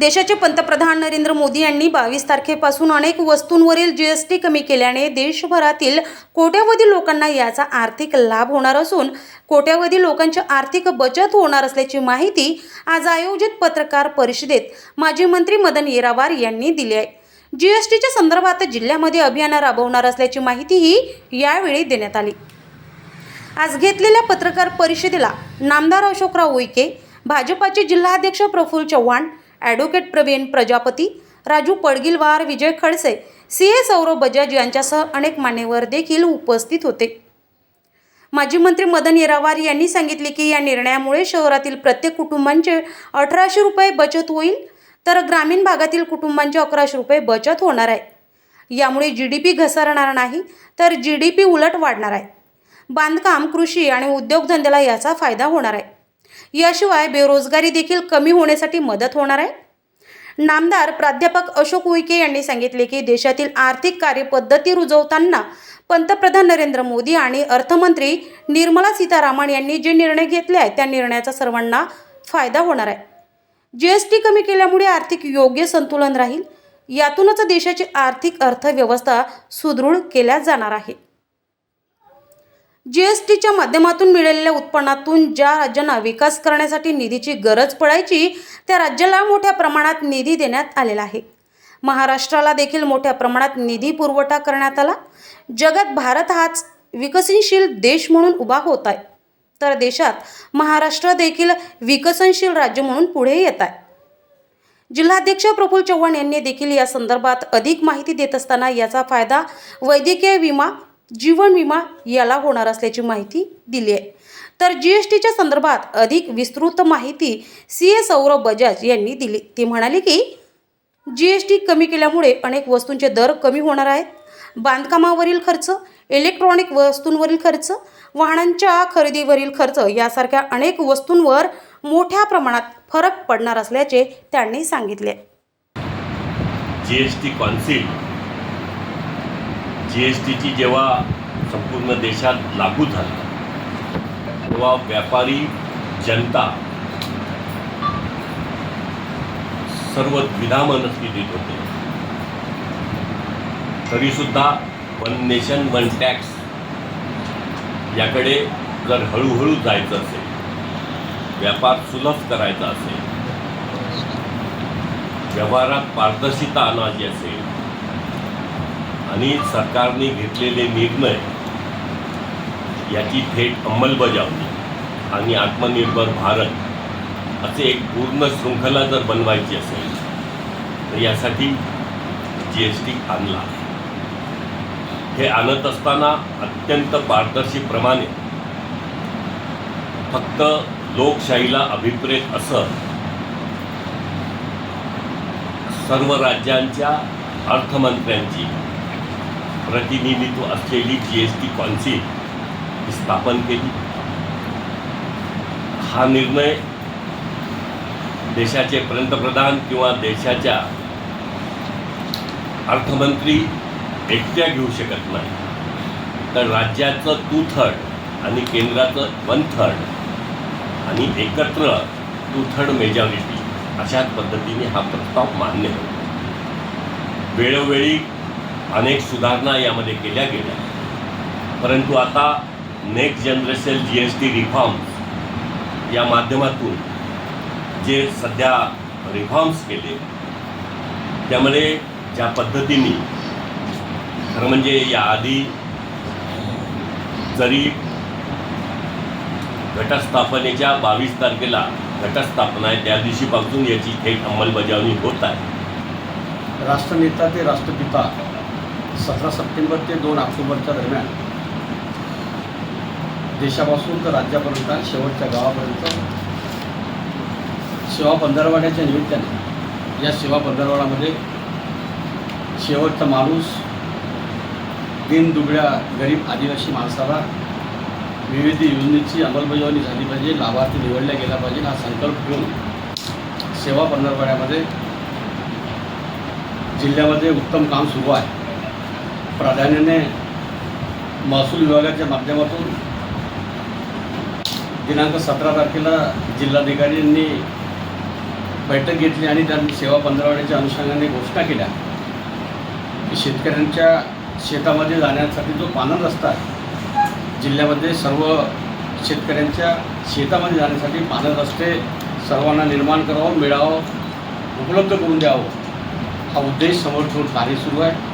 देशाचे पंतप्रधान नरेंद्र मोदी यांनी बावीस तारखेपासून अनेक वस्तूंवरील जी एस टी कमी केल्याने देशभरातील कोट्यावधी लोकांना याचा आर्थिक लाभ होणार असून कोट्यावधी लोकांची आर्थिक बचत होणार असल्याची माहिती आज आयोजित पत्रकार परिषदेत माजी मंत्री मदन येरावार यांनी दिली आहे. जी एस टीच्या संदर्भात जिल्ह्यामध्ये अभियान राबवणार असल्याची माहितीही यावेळी देण्यात आली. आज घेतलेल्या पत्रकार परिषदेला नामदार अशोकराव उईके भाजपाचे जिल्हाध्यक्ष Praful Chavan advocate Pravin Prajapati Raju Padgilwar Vijay Khadse C A Saurav Bajaj यांच्यासह अनेक मान्यवर देखील उपस्थित होते. माजी मंत्री मदन येरावार यांनी सांगितले की या निर्णयामुळे शहरातील प्रत्येक कुटुंबांचे अठराशे रुपये बचत होईल तर ग्रामीण भागातील कुटुंबांचे अकराशे रुपये बचत होणार आहे. यामुळे जी डी पी घसरणार नाही तर जी डी पी उलट वाढणार आहे. बांधकाम कृषी आणि उद्योगधंद्याला याचा फायदा होणार आहे. याशिवाय बेरोजगारी देखील कमी होण्यासाठी मदत होणार आहे. नामदार प्राध्यापक अशोक उईके यांनी सांगितले की देशातील आर्थिक कार्यपद्धती रुजवताना पंतप्रधान नरेंद्र मोदी आणि अर्थमंत्री निर्मला सीतारामन यांनी जे निर्णय घेतले आहेत त्या निर्णयाचा सर्वांना फायदा होणार आहे. जी एस टी कमी केल्यामुळे आर्थिक योग्य संतुलन राहील यातूनच देशाची आर्थिक अर्थव्यवस्था सुदृढ केल्या जाणार आहे. जी एस टीच्या माध्यमातून मिळालेल्या उत्पन्नातून ज्या राज्यांना विकास करण्यासाठी निधीची गरज पडायची त्या राज्याला मोठ्या प्रमाणात निधी देण्यात आलेला आहे. महाराष्ट्राला देखील मोठ्या प्रमाणात निधी पुरवठा करण्यात आला. जगात भारत हाच विकसनशील देश म्हणून उभा होत आहे. तर देशात महाराष्ट्र देखील विकसनशील राज्य म्हणून पुढे येत आहे. जिल्हाध्यक्ष प्रफुल्ल चव्हाण यांनी देखील या संदर्भात अधिक माहिती देत असताना याचा फायदा वैद्यकीय विमा जीवन विमा याला होणार असल्याची माहिती दिली आहे. तर जी एस टीच्या संदर्भात अधिक विस्तृत माहिती सी ए सौरभ बजाज यांनी दिली. ती म्हणाली की जी एस टी कमी केल्यामुळे अनेक वस्तूंचे दर कमी होणार आहेत. बांधकामावरील खर्च इलेक्ट्रॉनिक वस्तूंवरील खर्च वाहनांच्या खरेदीवरील खर्च यासारख्या अनेक वस्तूंवर मोठ्या प्रमाणात फरक पडणार असल्याचे त्यांनी सांगितले. G S T council G S टीची जेव्हा संपूर्ण देशात लागू झाली तेव्हा व्यापारी जनता सर्व द्विधा देत होते. तरीसुद्धा वन नेशन वन टॅक्स याकडे जर हळूहळू जायचं असेल व्यापार सुलभ करायचा असेल व्यवहारात पारदर्शिता आणायची असेल आणि सरकारने घेतलेले निर्णय याची थेट अंमलबजावणी आणि आत्मनिर्भर भारत असे एक पूर्ण शृंखला जर बनवायची असेल तर यासाठी जी एस टी आणला हे आणत असताना अत्यंत पारदर्शीप्रमाणे फक्त लोकशाहीला अभिप्रेत असं सर्व राज्यांच्या अर्थमंत्र्यांची प्रतिनिधित्व असलेली जी एस टी कॉन्सिल स्थापन केली. हा निर्णय देशाचे पंतप्रधान किंवा देशाच्या अर्थमंत्री एकट्या घेऊ शकत नाही. तर राज्याचं टू थर्ड आणि केंद्राचं वन थर्ड आणि एकत्र टू थर्ड मेजॉरिटी अशाच पद्धतीने हा प्रस्ताव मान्य होतो. वेळोवेळी अनेक सुधारणा यामध्ये केल्या गेल्या. परंतु आता next generation G S T reforms या माध्यमातून जे सध्या रिफॉर्म्स केले त्यामुळे ज्या पद्धतीने खरं म्हणजे याआधी जरी घटस्थापनेच्या बावीस तारखेला घटस्थापना आहे त्या दिवशीपासून याची थेट अंमलबजावणी होत आहे. राष्ट्रनेता ते राष्ट्रपिता सतरा सप्टेंबर ते दोन ऑक्टोबरच्या दरम्यान देशापासून तर राज्यापर्यंत शेवटच्या गावापर्यंत सेवा पंधरवाड्याच्या निमित्ताने या सेवा पंधरवाडामध्ये शेवटचा माणूस दिनदुबळ्या गरीब आदिवासी माणसाला विविध योजनेची अंमलबजावणी झाली पाहिजे लाभार्थी निवडल्या गेला पाहिजे हा संकल्प घेऊन सेवा पंधरवाड्यामध्ये जिल्ह्यामध्ये उत्तम काम सुरू आहे. प्राधान्याने महसूल विभागाच्या माध्यमातून दिनांक सतरा तारखेला जिल्हाधिकाऱ्यांनी बैठक घेतली आणि त्यांनी सेवा पंधरवड्याच्या अनुषंगाने घोषणा केल्या. की शेतकऱ्यांच्या शेतामध्ये जाण्यासाठी जो पानन रस्ता आहे जिल्ह्यामध्ये सर्व शेतकऱ्यांच्या शेतामध्ये जाण्यासाठी पानन रस्ते सर्वांना निर्माण करावं मिळावं उपलब्ध करून द्यावं हा उद्देश समोर ठेवून कार्य सुरू आहे.